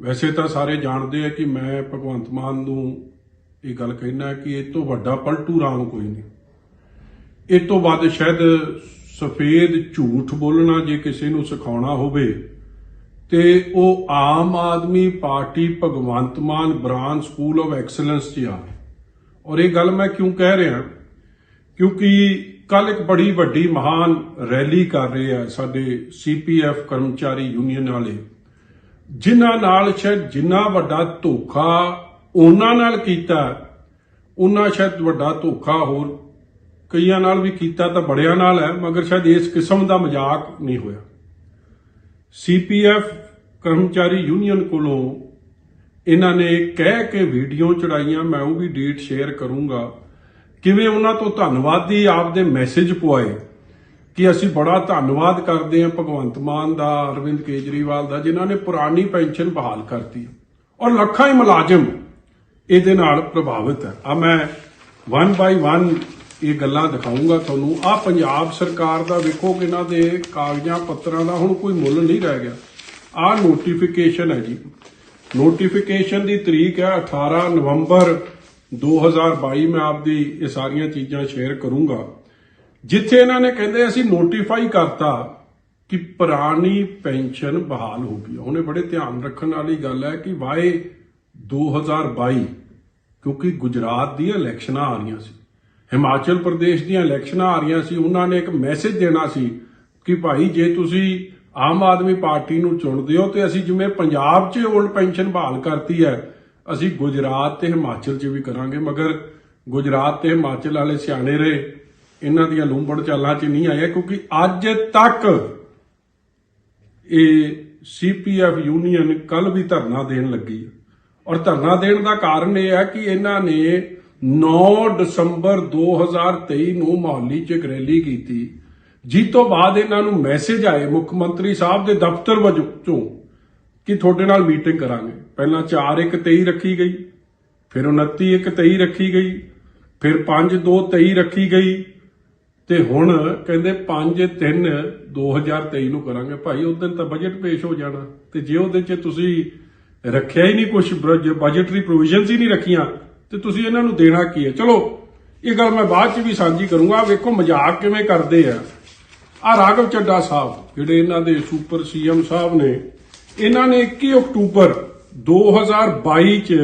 ਵੈਸੇ ਤਾਂ ਸਾਰੇ ਜਾਣਦੇ ਆ ਕਿ ਮੈਂ ਭਗਵੰਤ ਮਾਨ ਨੂੰ ਇਹ ਗੱਲ ਕਹਿਣਾ ਕਿ ਇਹ ਤੋਂ ਵੱਡਾ ਪਲਟੂ ਰਾਮ ਕੋਈ ਨਹੀਂ। ਇਹ ਤੋਂ ਵੱਧ ਸ਼ਾਇਦ ਸਫੇਦ ਝੂਠ ਬੋਲਣਾ ਜੇ ਕਿਸੇ ਨੂੰ ਸਿਖਾਉਣਾ ਹੋਵੇ, ਤੇ ਉਹ Aam Aadmi Party Bhagwant Mann branch school of excellence 'ਚ ਆ। ਔਰ ਇਹ ਗੱਲ ਮੈਂ ਕਿਉਂ ਕਹਿ ਰਿਹਾ? ਕਿਉਂਕਿ ਕੱਲ ਇੱਕ ਬੜੀ ਵੱਡੀ ਮਹਾਨ ਰੈਲੀ ਕਰ ਰਹੇ ਆ ਸਾਡੇ ਸੀਪੀਐਫ ਕਰਮਚਾਰੀ ਯੂਨੀਅਨ ਵਾਲੇ। ਜਿਨ੍ਹਾਂ ਨਾਲ ਸ਼ਾਇਦ ਜਿੰਨਾ ਵੱਡਾ ਧੋਖਾ ਉਹਨਾਂ ਨਾਲ ਕੀਤਾ, ਉਹਨਾਂ ਸ਼ਾਇਦ ਵੱਡਾ ਧੋਖਾ ਹੋਰ ਕਈਆਂ ਨਾਲ ਵੀ ਕੀਤਾ ਤਾਂ ਬੜਿਆਂ ਨਾਲ ਹੈ, ਮਗਰ ਸ਼ਾਇਦ ਇਸ ਕਿਸਮ ਦਾ ਮਜ਼ਾਕ ਨਹੀਂ ਹੋਇਆ। ਸੀਪੀਐਫ ਕਰਮਚਾਰੀ ਯੂਨੀਅਨ ਕੋਲੋਂ ਇਹਨਾਂ ਨੇ ਕਹਿ ਕੇ ਵੀਡੀਓ ਚੜਾਈਆਂ, ਮੈਂ ਉਹ ਵੀ ਡੇਟ ਸ਼ੇਅਰ ਕਰੂੰਗਾ। ਕਿਵੇਂ ਉਹਨਾਂ ਤੋਂ ਧੰਨਵਾਦੀ ਆਪਦੇ ਮੈਸੇਜ ਪਵਾਏ? ਕਿ ਅਸੀਂ ਬੜਾ ਧੰਨਵਾਦ ਕਰਦੇ ਹਾਂ ਭਗਵੰਤ ਮਾਨ ਦਾ, ਅਰਵਿੰਦ ਕੇਜਰੀਵਾਲ ਦਾ, ਜਿਨ੍ਹਾਂ ਨੇ ਪੁਰਾਣੀ ਪੈਨਸ਼ਨ ਬਹਾਲ ਕਰਤੀ। ਔਰ ਲੱਖਾਂ ਹੀ ਮੁਲਾਜ਼ਮ ਇਹਦੇ ਨਾਲ ਪ੍ਰਭਾਵਿਤ ਹੈ। ਆ ਮੈਂ ਵਨ ਬਾਈ ਵਨ ਇਹ ਗੱਲਾਂ ਦਿਖਾਉਂਗਾ ਤੁਹਾਨੂੰ। ਆ ਪੰਜਾਬ ਸਰਕਾਰ ਦਾ ਵੇਖੋ ਕਿ ਇਹਨਾਂ ਦੇ ਕਾਗਜ਼ਾਂ ਪੱਤਰਾਂ ਦਾ ਹੁਣ ਕੋਈ ਮੁੱਲ ਨਹੀਂ ਰਹਿ ਗਿਆ। ਆ ਨੋਟੀਫਿਕੇਸ਼ਨ ਹੈ ਜੀ। ਨੋਟੀਫਿਕੇਸ਼ਨ ਦੀ ਤਰੀਕ ਹੈ 18 ਨਵੰਬਰ 2022 ਮੈਂ ਆਪਦੀ ਇਹ ਸਾਰੀਆਂ ਚੀਜ਼ਾਂ ਸ਼ੇਅਰ ਕਰੂੰਗਾ। ਜਿੱਥੇ ਇਹਨਾਂ ਨੇ ਕਹਿੰਦੇ ਅਸੀਂ ਨੋਟੀਫਾਈ ਕਰਤਾ ਕਿ ਪੁਰਾਣੀ ਪੈਨਸ਼ਨ ਬਹਾਲ ਹੋ ਗਈ ਉਹਨੇ ਬੜੇ ਧਿਆਨ ਰੱਖਣ ਵਾਲੀ ਗੱਲ ਹੈ ਕਿ ਵਾਏ 2022 ਕਿਉਂਕਿ ਗੁਜਰਾਤ ਦੀਆਂ ਇਲੈਕਸ਼ਨਾਂ ਆ ਰਹੀਆਂ ਸੀ, ਹਿਮਾਚਲ ਪ੍ਰਦੇਸ਼ ਦੀਆਂ ਇਲੈਕਸ਼ਨਾਂ ਆ ਰਹੀਆਂ ਸੀ, ਉਹਨਾਂ ਨੇ ਇੱਕ ਮੈਸੇਜ ਦੇਣਾ ਸੀ ਕਿ ਭਾਈ ਜੇ ਤੁਸੀਂ ਆਮ ਆਦਮੀ ਪਾਰਟੀ ਨੂੰ ਚੁਣਦੇ ਹੋ ਤੇ ਅਸੀਂ ਜਿਵੇਂ ਪੰਜਾਬ 'ਚ 올ਡ ਪੈਨਸ਼ਨ ਬਹਾਲ ਕਰਤੀ ਹੈ, ਅਸੀਂ ਗੁਜਰਾਤ ਤੇ ਹਿਮਾਚਲ 'ਚ ਵੀ ਕਰਾਂਗੇ। ਮਗਰ ਗੁਜਰਾਤ ਤੇ ਹਿਮਾਚਲ ਵਾਲੇ ਸਿਆਣੇ ਰਹੇ ਇਹਨਾਂ ਦੀਆਂ ਲੂੰਬੜ ਚਾਲਾਂ 'ਚ ਨਹੀਂ ਆਇਆ, ਕਿਉਂਕਿ ਅੱਜ ਤੱਕ ਇਹ ਸੀਪੀਐਫ ਯੂਨੀਅਨ ਕੱਲ ਵੀ ਧਰਨਾ ਦੇਣ ਲੱਗੀ ਹੈ। ਔਰ ਧਰਨਾ ਦੇਣ ਦਾ ਕਾਰਨ ਇਹ ਹੈ ਕਿ ਇਹਨਾਂ ਨੇ 9 ਦਸੰਬਰ 2023 ਨੂੰ ਮੁਹਾਲੀ 'ਚ ਇੱਕ ਰੈਲੀ ਕੀਤੀ, ਜਿਸ ਤੋਂ ਬਾਅਦ ਇਹਨਾਂ ਨੂੰ ਮੈਸੇਜ ਆਏ ਮੁੱਖ ਮੰਤਰੀ ਸਾਹਿਬ ਦੇ ਦਫ਼ਤਰ ਵਜੋਂ ਚੋਂ ਕਿ ਤੁਹਾਡੇ ਨਾਲ ਮੀਟਿੰਗ ਕਰਾਂਗੇ। ਪਹਿਲਾਂ 4 1 23 ਰੱਖੀ ਗਈ, ਫਿਰ 29 1 23 ਰੱਖੀ ਗਈ, ਫਿਰ 5 2 23 ਰੱਖੀ ਗਈ ਤੇ ਹੁਣ ਕਹਿੰਦੇ 5 3 2023 ਨੂੰ ਕਰਾਂਗੇ। ਭਾਈ, ਉਸ ਦਿਨ ਤਾਂ ਬਜਟ ਪੇਸ਼ ਹੋ ਜਾਣਾ। ਤੇ ਜੇ ਉਹਦੇ 'ਚ ਤੁਸੀਂ ਰੱਖਿਆ ਹੀ ਨਹੀਂ ਕੁਝ ਬਜਟਰੀ ਪ੍ਰੋਵੀਜ਼ਨਸ ਹੀ ਨਹੀਂ ਰੱਖੀਆਂ, ਤੇ ਤੁਸੀਂ ਇਹਨਾਂ ਨੂੰ ਦੇਣਾ ਕੀ ਹੈ? ਚਲੋ, ਇਹ ਗੱਲ ਮੈਂ ਬਾਅਦ 'ਚ ਵੀ ਸਾਂਝੀ ਕਰੂੰਗਾ। ਵੇਖੋ ਮਜ਼ਾਕ ਕਿਵੇਂ ਕਰਦੇ ਆ। ਆ ਰਾਘਵ ਚੱਡਾ ਸਾਹਿਬ, ਜਿਹੜੇ ਇਹਨਾਂ ਦੇ ਸੁਪਰ ਸੀਐਮ ਸਾਹਿਬ ਨੇ, ਇਹਨਾਂ ਨੇ 21 ਅਕਤੂਬਰ 2022 ਚ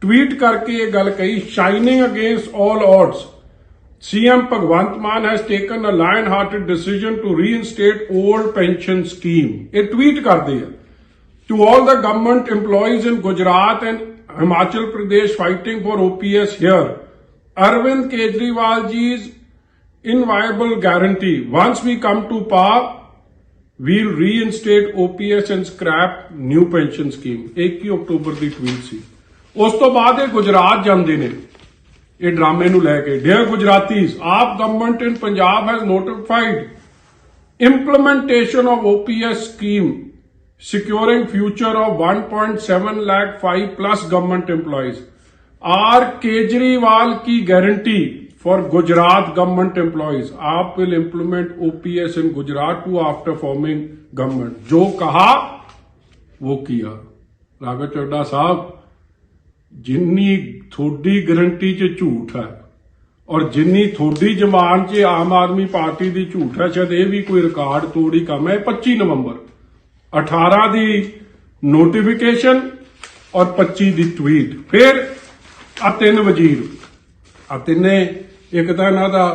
ਟਵੀਟ ਕਰਕੇ ਇਹ ਗੱਲ ਕਹੀ shining against all odds CM Bhagwant Mann has taken a lion-hearted decision to reinstate old pension scheme. ਇਹ ਟਵੀਟ ਕਰਦੇ ਆ to all the government employees in Gujarat and Himachal Pradesh fighting for OPS here. Arvind Kejriwal ji's inviolable guarantee. Once we come to power, we'll reinstate OPS and scrap new pension scheme. 21 October the tweet ਸੀ ਉਸ ਤੋਂ ਬਾਅਦ ਇਹ ਗੁਜਰਾਤ ਜਾਂਦੇ ਨੇ ਇਹ ਡਰਾਮੇ ਨੂੰ ਲੈ ਕੇ dear Gujaratis AAP government in Punjab has notified implementation of OPS scheme securing future of 1.7 lakh 5 plus government employees are Kejriwal ki guarantee for Gujarat government employees aap will implement OPS in Gujarat too after forming government जो कहा वो किया राघव चड्डा साहब ਜਿੰਨੀ ਤੁਹਾਡੀ guarantee 'ਚ ਝੂਠ ਹੈ ਔਰ ਜਿੰਨੀ ਤੁਹਾਡੀ ਜਮਾਨ 'ਚ ਆਮ ਆਦਮੀ ਪਾਰਟੀ ਦੀ ਝੂਠ ਹੈ, ਸ਼ਾਇਦ ਇਹ ਵੀ ਕੋਈ ਰਿਕਾਰਡ ਤੋੜੀ ਕੰਮ ਹੈ। 25 ਨਵੰਬਰ 18 ਦੀ ਨੋਟੀਫਿਕੇਸ਼ਨ ਔਰ 25 ਦੀ ਟਵੀਟ ਫਿਰ ਆ ਤਿੰਨ ਵਜ਼ੀਰ। ਆ ਤਿੰਨੇ, ਇੱਕ ਤਾਂ ਇਹਨਾਂ ਦਾ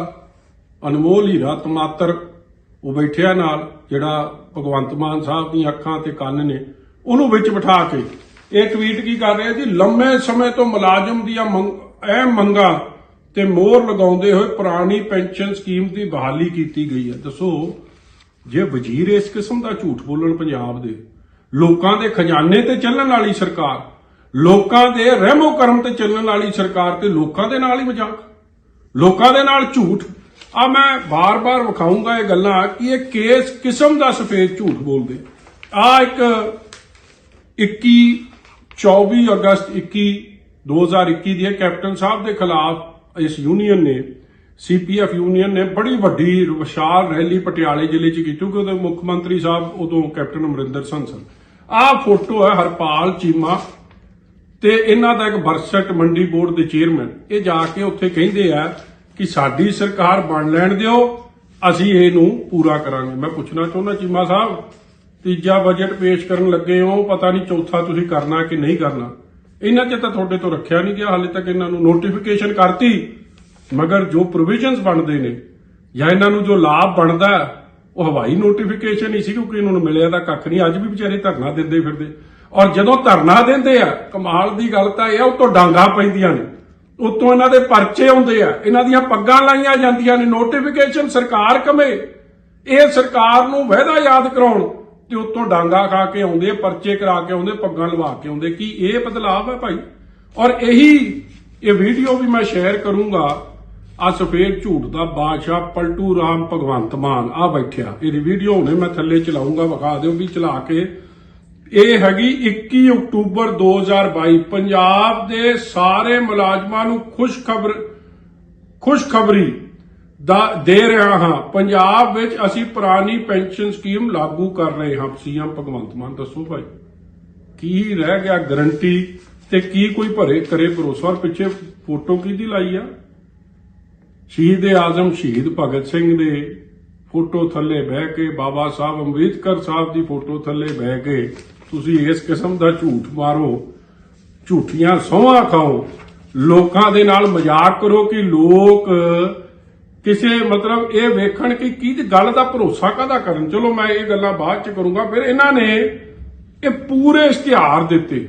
ਅਨਮੋਲ ਹੀਰਾ ਤਮਾਤਰ, ਉਹ ਬੈਠਿਆ ਨਾਲ, ਜਿਹੜਾ ਭਗਵੰਤ ਮਾਨ ਸਾਹਿਬ ਦੀਆਂ ਅੱਖਾਂ ਤੇ ਕੰਨ ਨੇ, ਉਹਨੂੰ ਵਿੱਚ ਬਿਠਾ ਕੇ ਇਹ ਟਵੀਟ ਕੀ ਕਰ ਰਿਹਾ ਜੀ? ਲੰਮੇ ਸਮੇਂ ਤੋਂ ਮੁਲਾਜ਼ਮ ਦੀਆਂ ਮੰਗ- ਅਹਿਮ ਮੰਗਾਂ ਤੇ ਮੋਹਰ ਲਗਾਉਂਦੇ ਹੋਏ ਪੁਰਾਣੀ ਪੈਨਸ਼ਨ ਸਕੀਮ ਦੀ ਬਹਾਲੀ ਕੀਤੀ ਗਈ ਹੈ। ਦੱਸੋ, ਜੇ ਵਜ਼ੀਰ ਇਸ ਕਿਸਮ ਦਾ ਝੂਠ ਬੋਲਣ ਪੰਜਾਬ ਦੇ, ਲੋਕਾਂ ਦੇ ਖਜ਼ਾਨੇ ਤੇ ਚੱਲਣ ਵਾਲੀ ਸਰਕਾਰ, ਲੋਕਾਂ ਦੇ ਰਹਿਮੋ ਕਰਮ ਤੇ ਚੱਲਣ ਵਾਲੀ ਸਰਕਾਰ ਤੇ ਲੋਕਾਂ ਦੇ ਨਾਲ ਹੀ ਮਜ਼ਾਕ, ਲੋਕਾਂ ਦੇ ਨਾਲ ਝੂਠ। ਆ ਮੈਂ ਬਾਰ-ਬਾਰ ਵਿਖਾਊਂਗਾ ਇਹ ਗੱਲਾਂ ਕਿ ਇਹ ਕੇਸ ਕਿਸਮ ਦਾ ਸਫੇਦ ਝੂਠ ਬੋਲਦੇ। ਆ ਇੱਕ 21 24 ਅਗਸਤ 21 2021 ਦੀ ਕੈਪਟਨ ਸਾਹਿਬ ਦੇ ਖਿਲਾਫ ਇਸ ਯੂਨੀਅਨ ਨੇ ਸੀਪੀਐਫ ਯੂਨੀਅਨ ਨੇ ਬੜੀ ਵੱਡੀ ਵਿਸ਼ਾਲ ਰੈਲੀ ਪਟਿਆਲੇ ਜ਼ਿਲ੍ਹੇ 'ਚ ਕੀਤੀ, ਕਿਉਂਕਿ ਉਦੋਂ ਮੁੱਖ ਮੰਤਰੀ ਸਾਹਿਬ ਉਦੋਂ ਕੈਪਟਨ ਅਮਰਿੰਦਰ ਸਿੰਘ ਸਨ। ਆਹ ਫੋਟੋ ਹੈ ਹਰਪਾਲ ਚੀਮਾ ਤੇ ਇਹਨਾਂ ਦਾ ਇੱਕ ਬਰਸਟ ਮੰਡੀ ਬੋਰਡ ਦੇ ਚੇਅਰਮੈਨ ਇਹ ਜਾ ਕੇ ਉੱਥੇ ਕਹਿੰਦੇ ਆ ਕਿ ਸਾਡੀ ਸਰਕਾਰ ਬਣ ਲੈਣ ਦਿਓ, ਅਸੀਂ ਇਹਨੂੰ ਪੂਰਾ ਕਰਾਂਗੇ। ਮੈਂ ਪੁੱਛਣਾ ਚਾਹੁੰਦਾ ਚੀਮਾ ਸਾਹਿਬ ਤੀਜਾ ਬਜਟ ਪੇਸ਼ ਕਰਨ ਲੱਗੇ ਹੋ, ਪਤਾ ਨਹੀਂ ਚੌਥਾ ਤੁਸੀਂ ਕਰਨਾ ਕਿ ਨਹੀਂ ਕਰਨਾ। ਇਹਨਾਂ 'ਚ ਤਾਂ ਤੁਹਾਡੇ ਤੋਂ ਰੱਖਿਆ ਨਹੀਂ ਗਿਆ, ਹਾਲੇ ਤੱਕ ਇਹਨਾਂ ਨੂੰ ਨੋਟੀਫਿਕੇਸ਼ਨ ਕਰਤੀ। ਮਗਰ ਜੋ ਪ੍ਰੋਵੀਜ਼ਨਸ ਬਣਦੇ ਨੇ, ਜਾਂ ਇਹਨਾਂ ਨੂੰ ਜੋ ਲਾਭ ਬਣਦਾ, ਉਹ ਹਵਾਈ ਨੋਟੀਫਿਕੇਸ਼ਨ ਹੀ ਸੀ, ਕਿਉਂਕਿ ਇਹਨਾਂ ਨੂੰ ਮਿਲਿਆ ਤਾਂ ਕੱਖ ਨਹੀਂ। ਅੱਜ ਵੀ ਵਿਚਾਰੇ ਧਰਨਾ ਦਿੰਦੇ ਫਿਰਦੇ। ਔਰ ਜਦੋਂ ਧਰਨਾ ਦਿੰਦੇ ਆ, ਕਮਾਲ ਦੀ ਗੱਲ ਤਾਂ ਇਹ ਆ, ਉਤੋਂ ਡਾਂਗਾ ਪੈਂਦੀਆਂ ਨੇ। ਉਤੋਂ ਇਹਨਾਂ ਦੇ ਪਰਚੇ ਆਉਂਦੇ ਆ, ਇਹਨਾਂ ਦੀਆਂ ਪੱਗਾਂ ਲਾਈਆਂ ਜਾਂਦੀਆਂ ਨੇ। ਨੋਟੀਫਿਕੇਸ਼ਨ ਸਰਕਾਰ ਕਮੇ, ਇਹ ਸਰਕਾਰ ਨੂੰ ਵਾਅਦਾ ਯਾਦ ਕਰਾਉਣ। ਤੇ ਉਤੋਂ ਡਾਂਗਾ ਖਾ ਕੇ ਆਉਂਦੇ, ਪਰਚੇ ਕਰਾ ਕੇ ਆਉਂਦੇ, ਪੱਗਾਂ ਲਵਾ ਕੇ ਆਉਂਦੇ। ਕੀ ਇਹ ਬਦਲਾਵ ਹੈ ਭਾਈ? ਔਰ ਇਹੀ ਇਹ ਵੀਡੀਓ ਵੀ ਮੈਂ ਸ਼ੇਅਰ ਕਰੂੰਗਾ। ਆ ਸਫੇਦ ਝੂਠ ਦਾ ਬਾਦਸ਼ਾਹ ਪਲਟੂ ਰਾਮ ਭਗਵੰਤ ਮਾਨ ਆ ਬੈਠਿਆ। ਇਹਦੀ ਵੀਡੀਓ ਹੁਣੇ ਮੈਂ ਥੱਲੇ ਚਲਾਉਂਗਾ, ਵਿਖਾ ਦਿਓ ਵੀ ਚਲਾ ਕੇ। ਇਹ ਹੈਗੀ 21 ਅਕਤੂਬਰ 2022 ਪੰਜਾਬ ਦੇ ਸਾਰੇ ਮੁਲਾਜ਼ਮਾਂ ਨੂੰ ਖੁਸ਼ਖਬਰ ਖੁਸ਼ਖਬਰੀ ਦਾ ਦੇ ਰਿਹਾ ਹਾਂ। ਪੰਜਾਬ ਵਿੱਚ ਅਸੀਂ ਪੁਰਾਣੀ ਪੈਨਸ਼ਨ ਸਕੀਮ ਲਾਗੂ ਕਰ ਰਹੇ ਹਾਂ। ਸੀਐਮ ਭਗਵੰਤ ਮਾਨ, ਦੱਸੋ ਭਾਈ, ਕੀ ਰਹਿ ਗਿਆ ਗਰੰਟੀ ਤੇ ਕੀ ਕੋਈ ਭਰੇ ਕਰੇ ਭਰੋਸਾ? ਪਿੱਛੇ ਫੋਟੋ ਕਿਹਦੀ ਲਾਈ ਆ? ਸ਼ਹੀਦ ਆਜ਼ਮ, ਸ਼ਹੀਦ ਭਗਤ ਸਿੰਘ ਦੇ ਫੋਟੋ ਥੱਲੇ ਬਹਿ ਕੇ, ਬਾਬਾ ਸਾਹਿਬ ਅੰਬੇਦਕਰ ਸਾਹਿਬ ਦੀ ਫੋਟੋ ਥੱਲੇ ਬਹਿ ਕੇ, ਤੁਸੀਂ ਇਸ ਕਿਸਮ ਦਾ ਝੂਠ ਮਾਰੋ, ਝੂਠੀਆਂ ਸੋਹਾਂ ਖਾਓ। ਲੋਕਾਂ ਦੇ ਨਾਲ ਮਜ਼ਾਕ ਕਰੋ ਕਿ ਲੋਕ ਕਿਸੇ ਮਤਲਬ ਇਹ ਵੇਖਣ ਕਿ ਕੀ ਗੱਲ ਦਾ ਭਰੋਸਾ ਕਾਹਦਾ ਕਰਨ ਚਲੋ ਮੈਂ ਇਹ ਗੱਲਾਂ ਬਾਅਦ ਚ ਕਰੂੰਗਾ ਫਿਰ ਇਹਨਾਂ ਨੇ ਇਹ ਪੂਰੇ ਇਸ਼ਤਿਹਾਰ ਦਿੱਤੇ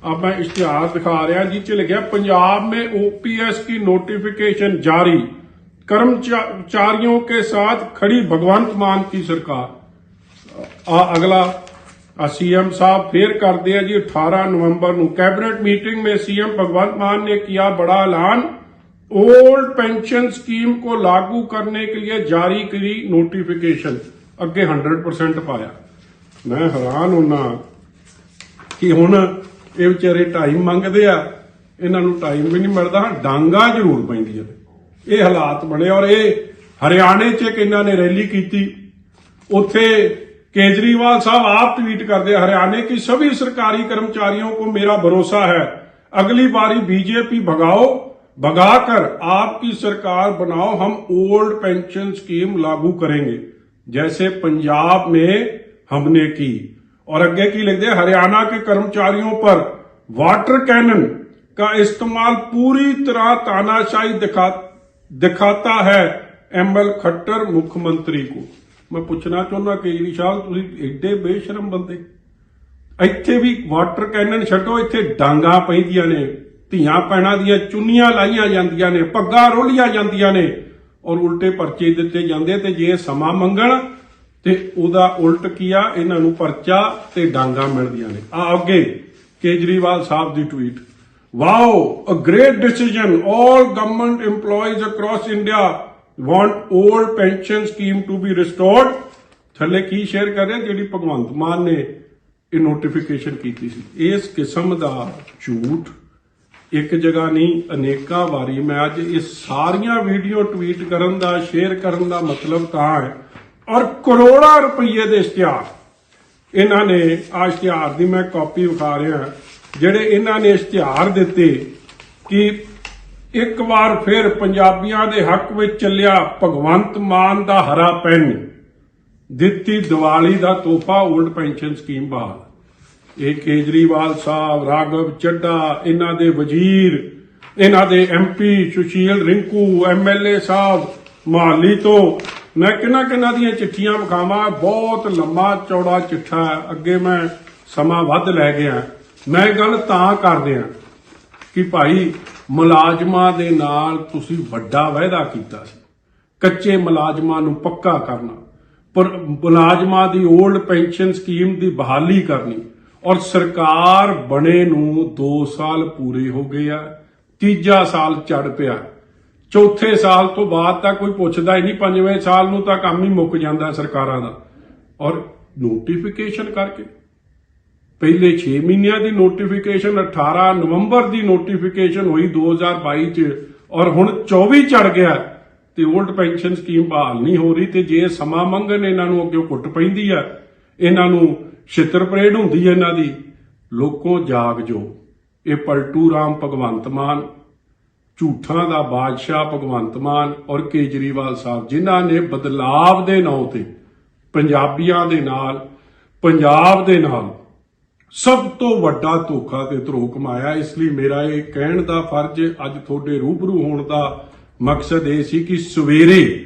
अब मैं इश्तिहार दिखा रहा जी च लिखा पंजाब में ओपीएस की नोटिफिकेशन जारी कर्मचारियों के साथ खड़ी भगवंत मान की सरकार आ अगला सीएम साहब फिर करते हैं जी 18 नवंबर ਨੂੰ कैबिनेट मीटिंग में सीएम भगवंत मान ने किया बड़ा ऐलान ओल्ड पेंशन स्कीम को लागू करने के लिए जारी करी नोटिफिकेशन ਅੱਗੇ 100% ਪਾਇਆ ਮੈਂ ਹੈਰਾਨ ਹੁਣਾ ਕਿ ਹੁਣ ਇਹ ਵਿਚਾਰੇ ਟਾਈਮ ਮੰਗਦੇ ਆ ਇਹਨਾਂ ਨੂੰ ਟਾਈਮ ਵੀ ਨਹੀਂ ਮਿਲਦਾ ਡਾਂਗਾ ਜ਼ਰੂਰ ਪੈਂਦੀਆਂ ਨੇ ਇਹ ਹਾਲਾਤ ਬਣੇ ਔਰ ਇਹ ਹਰਿਆਣੇ 'ਚ ਇੱਕ ਇਹਨਾਂ ਨੇ ਰੈਲੀ ਕੀਤੀ ਉੱਥੇ केजरीवाल साहब आप ट्वीट कर दे हरियाणा की सभी सरकारी कर्मचारियों को मेरा भरोसा है अगली बारी बीजेपी भगाओ भगाकर आपकी सरकार बनाओ हम ओल्ड पेंशन स्कीम लागू करेंगे जैसे पंजाब में हमने की और आगे की लिख दे हरियाणा के कर्मचारियों पर वाटर कैनन का इस्तेमाल पूरी तरह तानाशाही दिखा दिखाता है एमएल खट्टर मुख्यमंत्री को ਮੈਂ ਪੁੱਛਣਾ ਚਾਹੁੰਦਾ ਕੇਜਰੀ ਸਾਹਿਬ ਤੁਸੀਂ ਐਡੇ ਬੇਸ਼ਰਮ ਬੰਦੇ ਇੱਥੇ ਵੀ ਵਾਟਰ ਕੈਨਨ ਛੱਡੋ ਇੱਥੇ ਡਾਂਗਾ ਪੈਂਦੀਆਂ ਨੇ ਧੀਆਂ ਪੈਣਾ ਦੀਆਂ ਚੁੰਨੀਆਂ ਲਾਈਆਂ ਜਾਂਦੀਆਂ ਨੇ, ਪੱਗਾਂ ਰੋਲੀਆਂ ਜਾਂਦੀਆਂ ਨੇ ਔਰ ਉਲਟੇ ਪਰਚੇ ਦਿੱਤੇ ਜਾਂਦੇ ਤੇ ਜੇ ਸਮਾਂ ਮੰਗਣ ਤੇ ਉਹਦਾ ਉਲਟ ਕੀਆ ਇਹਨਾਂ ਨੂੰ ਪਰਚਾ ਤੇ ਡਾਂਗਾ ਮਿਲਦੀਆਂ ਨੇ। ਆ ਅੱਗੇ ਕੇਜਰੀਵਾਲ ਸਾਹਿਬ ਦੀ tweet wow a great decision all government EMPLOYEES across India want old pension scheme to be restored ਥੱਲੇ ਕੀ ਸ਼ੇਅਰ ਕਰ ਰਿਹਾ? ਜਿਹੜੀ ਭਗਵੰਤ ਮਾਨ ਨੇ ਇਹ ਨੋਟੀਫਿਕੇਸ਼ਨ ਕੀਤੀ ਸੀ। ਇਸ ਕਿਸਮ ਦਾ ਝੂਠ ਇੱਕ ਜਗ੍ਹਾ ਨਹੀਂ, ਅਨੇਕਾਂ ਵਾਰੀ ਮੈਂ ਅੱਜ ਇਹ ਸਾਰੀਆਂ ਵੀਡੀਓ ਟਵੀਟ ਕਰਨ ਦਾ, ਸ਼ੇਅਰ ਕਰਨ ਦਾ ਮਤਲਬ ਤਾਂ ਹੈ ਔਰ ਕਰੋੜਾਂ ਰੁਪਏ ਦੇ ਇਸ਼ਤਿਹਾਰ। ਇਹਨਾਂ ਨੇ ਆ ਇਸ਼ਤਿਹਾਰ ਦੀ ਮੈਂ ਕਾਪੀ ਵਿਖਾ ਰਿਹਾ ਜਿਹੜੇ ਇਹਨਾਂ ਨੇ ਇਸ਼ਤਿਹਾਰ ਦਿੱਤੇ ਕਿ ਇੱਕ ਵਾਰ ਫਿਰ ਪੰਜਾਬੀਆਂ ਦੇ ਹੱਕ ਵਿੱਚ ਚੱਲਿਆ ਭਗਵੰਤ ਮਾਨ ਦਾ ਹਰਾ ਪੈਨ, ਦਿੱਤੀ ਦੀਵਾਲੀ ਦਾ ਤੋਹਫਾ 올ਡ ਪੈਨਸ਼ਨ ਸਕੀਮ ਬਹਾਲ ਇਹ ਕੇਜਰੀਵਾਲ ਸਾਹਿਬ, ਰਾਘਵ ਚੱਡਾ ਇਹਨਾਂ ਦੇ ਵਜ਼ੀਰ, ਇਹਨਾਂ ਦੇ ਐਮਪੀ ਸੁਸ਼ੀਲ ਰਿੰਕੂ ਐਮਐਲਏ ਸਾਹਿਬ ਮਾਲੀ ਤੋਂ। ਮੈਂ ਕਿੰਨਾ ਕਿੰਨਾ ਦੀਆਂ ਚਿੱਠੀਆਂ ਵਿਖਾਵਾਂ, ਬਹੁਤ ਲੰਮਾ ਚੌੜਾ ਚਿੱਠਾ ਅੱਗੇ ਮੈਂ ਸਮਾਂ ਵੱਧ ਲੈ ਗਿਆ। ਮੈਂ ਗੱਲ ਤਾਂ ਕਰ ਰਿਹਾ ਕਿ ਭਾਈ, ਮੁਲਾਜ਼ਮਾਂ ਦੇ ਨਾਲ ਤੁਸੀਂ ਵੱਡਾ ਵਾਅਦਾ ਕੀਤਾ ਸੀ। ਕੱਚੇ ਮੁਲਾਜ਼ਮਾਂ ਨੂੰ ਪੱਕਾ ਕਰਨਾ। ਪਰ ਮੁਲਾਜ਼ਮਾਂ ਦੀ 올ਡ ਪੈਨਸ਼ਨ ਸਕੀਮ ਦੀ ਬਹਾਲੀ ਕਰਨੀ। ਔਰ ਸਰਕਾਰ ਬਣੇ ਨੂੰ 2 ਸਾਲ ਪੂਰੇ ਹੋ ਗਏ ਆ, ਤੀਜਾ ਸਾਲ ਚੜ ਪਿਆ। ਚੌਥੇ ਸਾਲ ਤੋਂ ਬਾਅਦ ਤਾਂ ਕੋਈ ਪੁੱਛਦਾ ਹੀ ਨਹੀਂ, ਪੰਜਵੇਂ ਸਾਲ ਨੂੰ ਤਾਂ ਕੰਮ ਹੀ ਮੁੱਕ ਜਾਂਦਾ ਸਰਕਾਰਾਂ ਦਾ। ਔਰ ਨੋਟੀਫਿਕੇਸ਼ਨ ਕਰਕੇ। ਪਹਿਲੇ 6 ਮਹੀਨਿਆਂ ਦੀ ਨੋਟੀਫਿਕੇਸ਼ਨ 18 ਨਵੰਬਰ ਦੀ ਨੋਟੀਫਿਕੇਸ਼ਨ ਹੋਈ 2022 ਚ, ਔਰ ਹੁਣ 24 ਚੜ ਗਿਆ। ਤੇ 올ਡ ਪੈਨਸ਼ਨ ਸਕੀਮ ਬਹਾਲ ਨਹੀਂ ਹੋ ਰਹੀ ਤੇ ਜੇ ਸਮਾਂ ਮੰਗਣ, ਇਹਨਾਂ ਨੂੰ ਅੱਗੇ ਕੁੱਟ ਪੈਂਦੀ ਆ। ਇਹਨਾਂ ਨੂੰ ਛਿੱਤਰ ਪਰੇਡ ਹੁੰਦੀ ਹੈ ਇਹਨਾਂ ਦੀ। ਲੋਕੋ ਜਾਗ ਜੋ। ਇਹ ਪਲਟੂ ਰਾਮ ਭਗਵੰਤ ਮਾਨ, ਝੂਠਾਂ ਦਾ ਬਾਦਸ਼ਾਹ ਭਗਵੰਤ ਮਾਨ ਔਰ ਕੇਜਰੀਵਾਲ ਸਾਹਿਬ, ਜਿਨ੍ਹਾਂ ਨੇ ਬਦਲਾਵ ਦੇ ਨਾਂ ਤੇ, ਪੰਜਾਬੀਆਂ ਦੇ ਨਾਲ, ਪੰਜਾਬ ਦੇ ਨਾਲ ਸਭ ਤੋਂ ਵੱਡਾ ਧੋਖਾ ਤੇ ਧਰੋ ਕਮਾਇਆ। ਇਸ ਲਈ ਮੇਰਾ ਇਹ ਕਹਿਣ ਦਾ ਫਰਜ਼ ਅੱਜ ਤੁਹਾਡੇ ਰੂਬਰੂ ਹੋਣ ਦਾ ਮਕਸਦ ਇਹ ਸੀ ਕਿ ਸਵੇਰੇ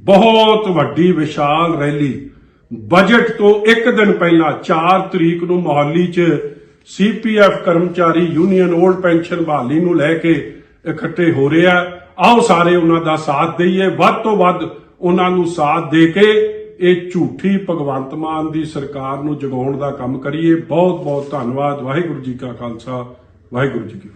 ਬਹੁਤ ਵੱਡੀ ਵਿਸ਼ਾਲ ਰੈਲੀ ਬਜਟ ਤੋਂ ਇੱਕ ਦਿਨ ਪਹਿਲਾਂ 4 ਤਰੀਕ ਨੂੰ ਮੋਹਾਲੀ 'ਚ ਸੀਪੀਐਫ ਕਰਮਚਾਰੀ ਯੂਨੀਅਨ 올ਡ ਪੈਨਸ਼ਨ ਬਹਾਲੀ ਨੂੰ ਲੈ ਕੇ ਇਕੱਠੇ ਹੋ ਰਿਹਾ ਆਓ ਸਾਰੇ ਉਹਨਾਂ ਦਾ ਸਾਥ ਦਈਏ। ਵੱਧ ਤੋਂ ਵੱਧ ਉਹਨਾਂ ਨੂੰ ਸਾਥ ਦੇ ਕੇ ਇਹ ਝੂਠੀ ਭਗਵੰਤ ਮਾਨ ਦੀ ਸਰਕਾਰ ਨੂੰ ਜਗਾਉਣ ਦਾ ਕੰਮ ਕਰੀਏ। ਬਹੁਤ ਬਹੁਤ ਧੰਨਵਾਦ। ਵਾਹਿਗੁਰੂ ਜੀ ਕਾ ਖਾਲਸਾ। ਵਾਹਿਗੁਰੂ ਜੀ ਕੀ